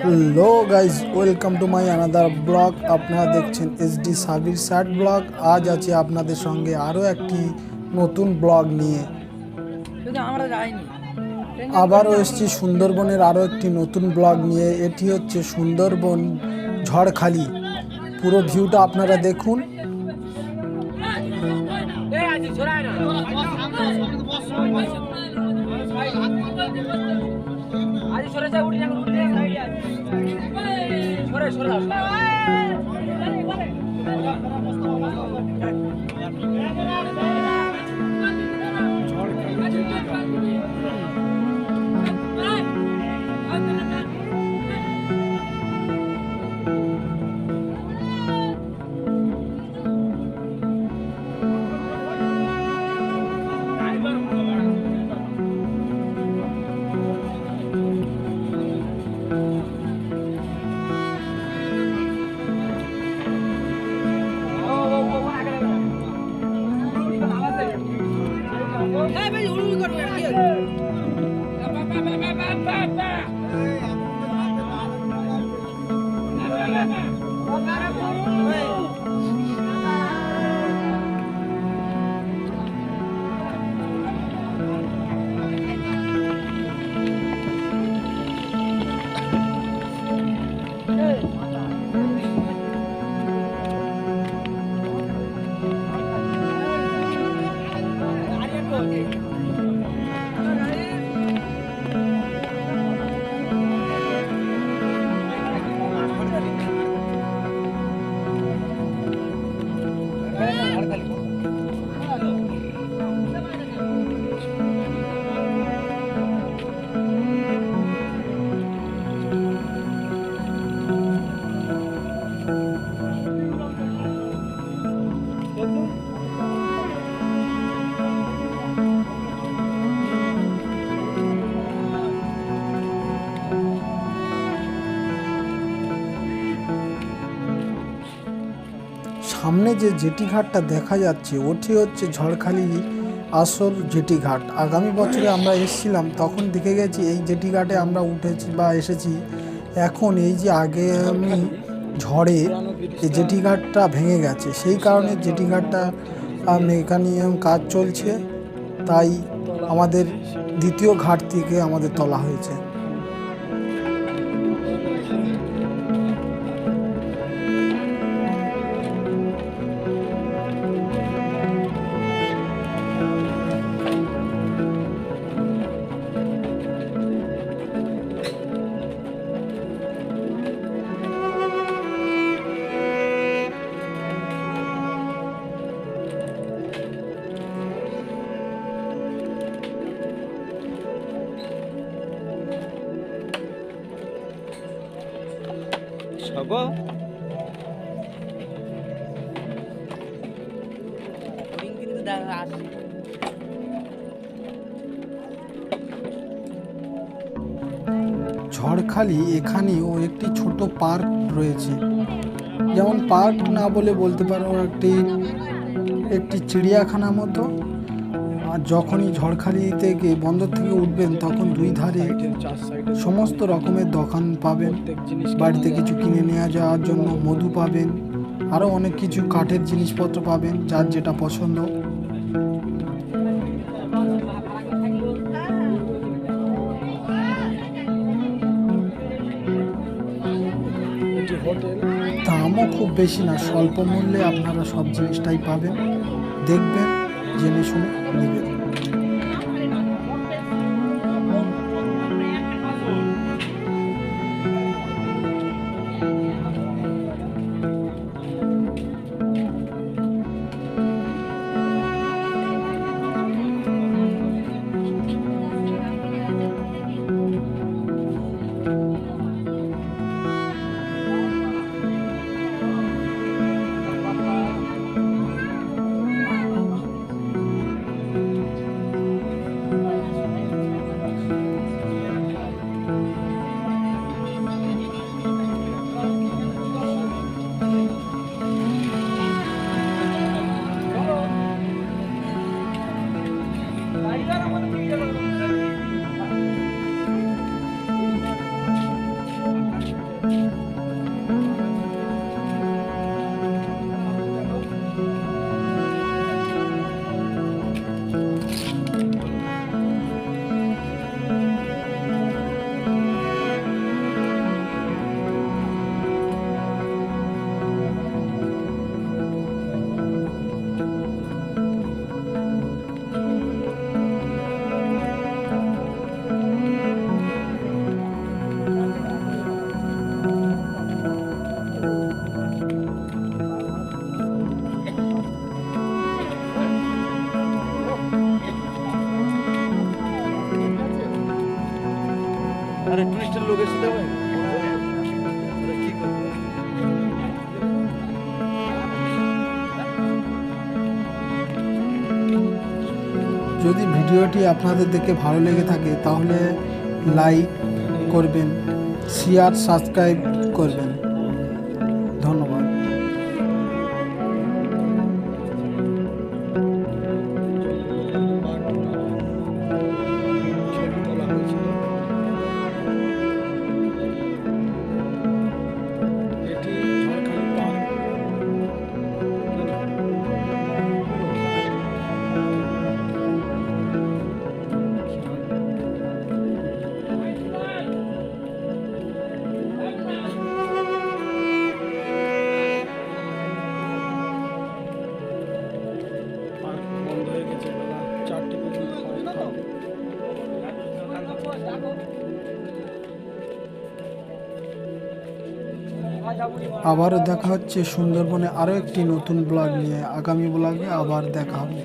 Hello guys welcome to my another blog আপনারা দেখছেন S D Sabir স্যাট ব্লগ আজ আছে আপনাদের সঙ্গে আরও একটি নতুন ব্লগ নিয়ে। আবারও এসছি সুন্দরবনের আরও একটি নতুন ব্লগ নিয়ে। এটি হচ্ছে সুন্দরবন ঝড়খালি। পুরো ভিউটা আপনারা দেখুন। সরে যা উঠে সরে সরে Hey. সামনে যে জেটি ঘাটটা দেখা যাচ্ছে, ওটি হচ্ছে ঝড়খালি আসল জেটি ঘাট। আগামী বছরে আমরা এসেছিলাম, তখন দেখে গেছি এই জেটি ঘাটে আমরা উঠেছি বা এসেছি। এখন এই যে আগে আমি ঝড়ে এই জেটি ঘাটটা ভেঙে গেছে, সেই কারণে জেটি ঘাটটা মেকানিয়াম কাজ চলছে। তাই আমাদের দ্বিতীয় ঘাট থেকে আমাদের তোলা হয়েছে। কিন্তু দেখা আসছে ঝড়খালি এখানেও একটি ছোট পার্ক রয়েছে। যেমন পার্ক না বলে বলতে পারো একটি একটি চিড়িয়াখানা মতো। আর যখনই ঝড়খালি থেকে বন্দর থেকে উঠবেন, তখন দুই ধারে সমস্ত রকমের দোকান পাবেন, বাড়িতে কিছু কিনে নেওয়া যাওয়ার জন্য মধু পাবেন আরও অনেক কিছু কাঠের জিনিসপত্র পাবেন, যার যেটা পছন্দ। দামও খুব বেশি না, স্বল্প মূল্যে আপনারা সব জিনিসটাই পাবেন। দেখবেন জেনে শুনে নেবেন। আরে টুরিস্টের লোক এসে দেবে যদি ভিডিওটি আপনাদের দেখে ভালো লেগে থাকে, তাহলে লাইক করবেন শেয়ার সাবস্ক্রাইব করবেন। ধন্যবাদ। আবারও দেখা হচ্ছে সুন্দরবনে আরও একটি নতুন ব্লগ নিয়ে। আগামী ব্লগে আবার দেখা হবে।